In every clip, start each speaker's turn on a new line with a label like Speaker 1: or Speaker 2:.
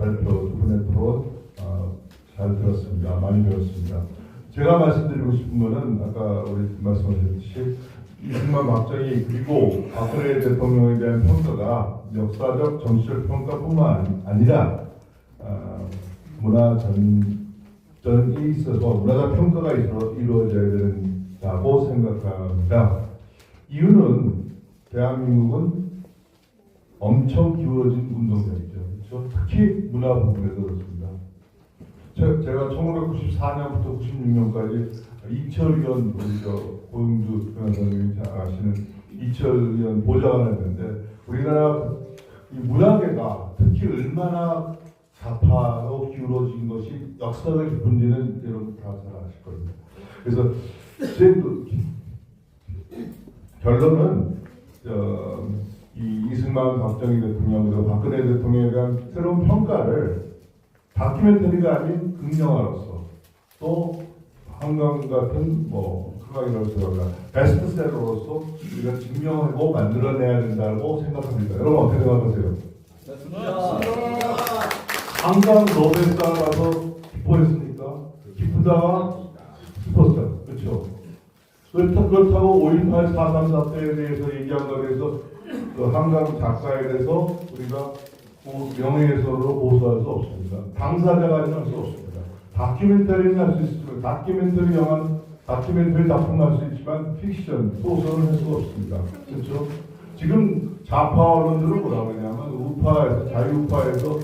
Speaker 1: 발표 두 분의 토론 어, 잘 들었습니다. 많이 들었습니다. 제가 말씀드리고 싶은 거는 아까 우리 말씀하셨듯이 이승만 박정희 그리고 박근혜 대통령에 대한 평가가 역사적 정치적 평가뿐만 아니라 아, 문화 전전이 있어서 문화적 평가가 이루어져야 된다고 생각합니다. 이유는 대한민국은 엄청 기울어진 운동장이죠. 그렇죠? 특히 문화 부분에서 그렇습니다. 제- 제가 1994년부터 96년까지 이철 위원 우리 저 고영주 변호사님이 잘 아시는 이철 위원 보좌관을 했는데 우리나라 이 문화계가 특히 얼마나 좌파로 기울어진 것이 역사가 깊은지는 여러분 다 잘 아실 겁니다. 그래서 제 그- 결론은 박정희 대통령 그리고 박근혜 대통령에 대한 새로운 평가를 다큐멘터리가 아닌 극영화로서 또 한강 같은 뭐 한강이라고 베스트셀러로서 우리가 증명하고 만들어내야 된다고 생각합니다. 여러분 어떻게 생각하세요? 한강 노벨상 가서 기뻐했습니까? 기쁘다 기뻤어요. 그렇죠? 그렇다, 그렇다고 5.18 4.3 사태에 대해서 얘기한 거에 대해서 그 한강 작가에 대해서 우리가 고- 명예훼손으로 고소할 수 없습니다. 당사자가 할수 없습니다. 다큐멘터리는 할 수 있습니다. 다큐멘터리 영화, 다큐멘터리 작품 할 수 있지만 픽션, 소설은 할 수가 없습니다. 그렇죠? 지금 좌파 언론들은 뭐라 그러냐면 우파에서 자유우파에서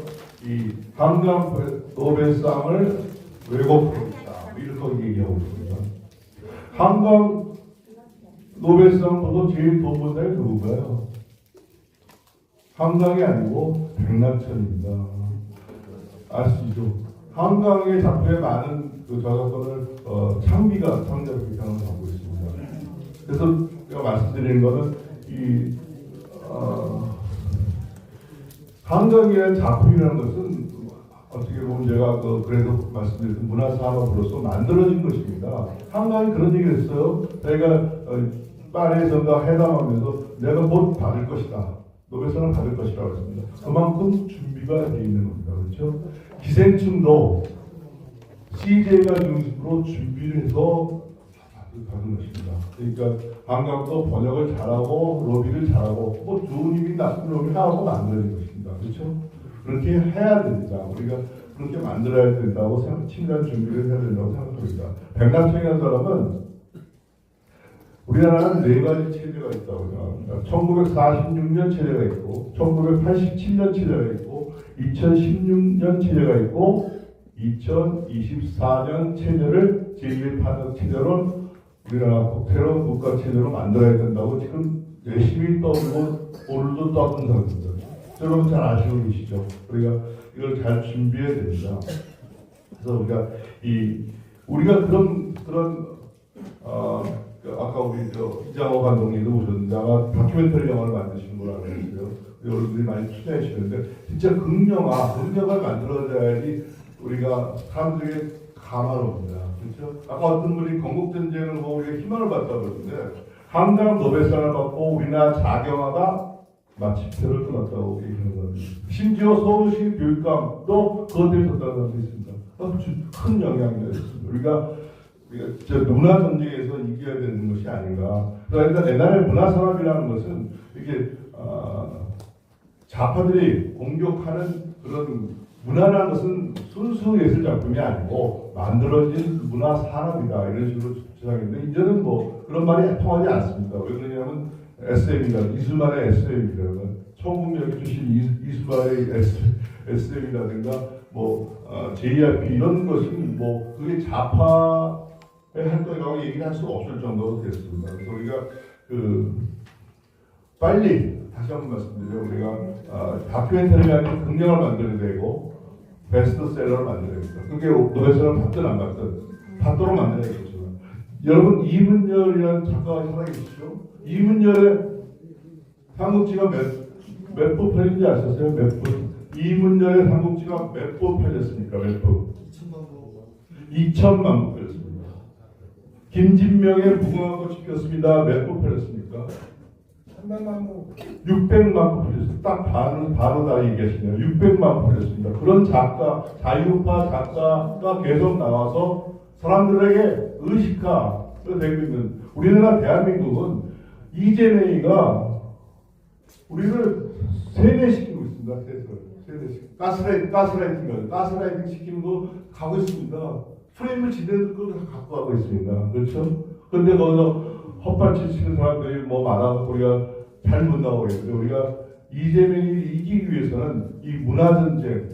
Speaker 1: 이 한강 노벨상을 왜곡했다 이렇게 얘기하고 있습니다. 한강 노벨상 보고 제일 돈번 사람이 누군가요? 한강이 아니고 백낙천입니다. 아시죠? 한강의 작품에 많은 그 저작권을 어, 창비가 창작 비상을 하고 있습니다. 그래서 제가 말씀드리는 거는 이 어, 한강이라는 작품이라는 것은 어떻게 보면 제가 그 그래도 말씀드린 문화산업으로서 만들어진 것입니다. 한강이 그런 얘기를 했어요. 자기가 어, 파리에서가 회담하면서 내가 곧 받을 것이다. 노벨상을 받을 것이라고 했습니다. 그만큼 준비가 돼 있는 겁니다. 그렇죠? 기생충도 CJ가 중심으로 준비를 해서 받은 것입니다. 그러니까 한강도 번역을 잘하고 로비를 잘하고 뭐 좋은 일이 나쁜 로비를 하고 만드는 것입니다. 그렇죠? 그렇게 해야 됩니다. 우리가 그렇게 만들어야 된다고 생각, 친밀한 준비를 해야 된다고 생각합니다. 백남청이라는 사람은 우리나라는 네 가지 체제가 있다고 생각합니다. 1946년 체제가 있고, 1987년 체제가 있고, 2016년 체제가 있고, 2024년 체제를 제1파격 체제로 우리나라 새로운 국가 체제로 만들어야 된다고 지금 열심히 떠들고 오늘도 떠든 상태입니다. 여러분 잘 아시고 계시죠? 우리가 이걸 잘 준비해야 됩니다. 그래서 우리가 이 우리가 그런 그런 어, 그 아까 우리 저 이장호 감독님도 오셨는데 아마 다큐멘터리 영화를 걸로 알고 있어요. 여러분들이 많이 투자하시는데 진짜 극영화, 극영화를 만들어져야지 우리가 사람들에게 감화를 옵니다. 그렇죠? 아까 어떤 분이 건국전쟁을 보고 우리가 희망을 받다 그러는데 한강 노벨상을 받고 우리나라 자경화가 마침표를 끊었다고 얘기하는 겁니다. 심지어 서울시 교육감도 그것 때문에 졌다는 사람도 있습니다. 큰 영향이 있습니다. 우리가 우리가 저 문화 전쟁에서 이겨야 되는 것이 아닌가. 그러니까 옛날에 문화 산업이라는 것은 이게 어, 좌파들이 공격하는 그런 문화라는 것은 순수 예술 작품이 아니고 만들어진 문화 산업이다 이런 식으로 주장했는데 이제는 뭐 그런 말이 통하지 않습니다. 왜 그러냐면 SM이다 이수만의 SM이다 청국역에 주신 이- 이수만의 SM이라든가 뭐 어, JRP 이런 것은 뭐 그게 좌파 의 활동이라고 얘기를 할수 없을 정도로 됐습니다. 그래서 우리가 그 빨리 다시 한 번 말씀드려 우리가 어, 다큐멘터리가 아닌 긍정을 만들어야 되고 베스트셀러를 만들어야 됩니다. 그게 노벨상을 받든 안 받든 받도록 만들어야겠죠. 여러분 이문열이라는 작가가 살아계시죠? 이문열의 삼국지가 몇몇부 팔린지 아셨어요? 몇 부? 이문열의 삼국지가 몇부 팔렸습니까? 몇 부? 2천만 부 팔렸습니다. 김진명의 꽃이 피었습니다. 몇부 팔렸습니까?
Speaker 2: 300만 부
Speaker 1: 600만 부 팔렸어요. 딱 반은 반으로 다 얘기하시네요. 600만 부 팔렸습니다. 그런 작가, 자유파 작가가 계속 나와서 사람들에게 의식화가 되고 있는 우리나라 대한민국은 이재명이가 우리를 세뇌시키고 있습니다. 세뇌시키고 가스라이팅, 가스라이팅 거예요. 가스라이팅 시키는 거 가고 있습니다. 프레임을 지대로 다 갖고 가고 있습니다. 그렇죠? 근데 거기서 헛발질 치는 사람들이 뭐 많아서 우리가 잘 못 나오고 있는데 우리가 이재명이 이기기 위해서는 이 문화전쟁,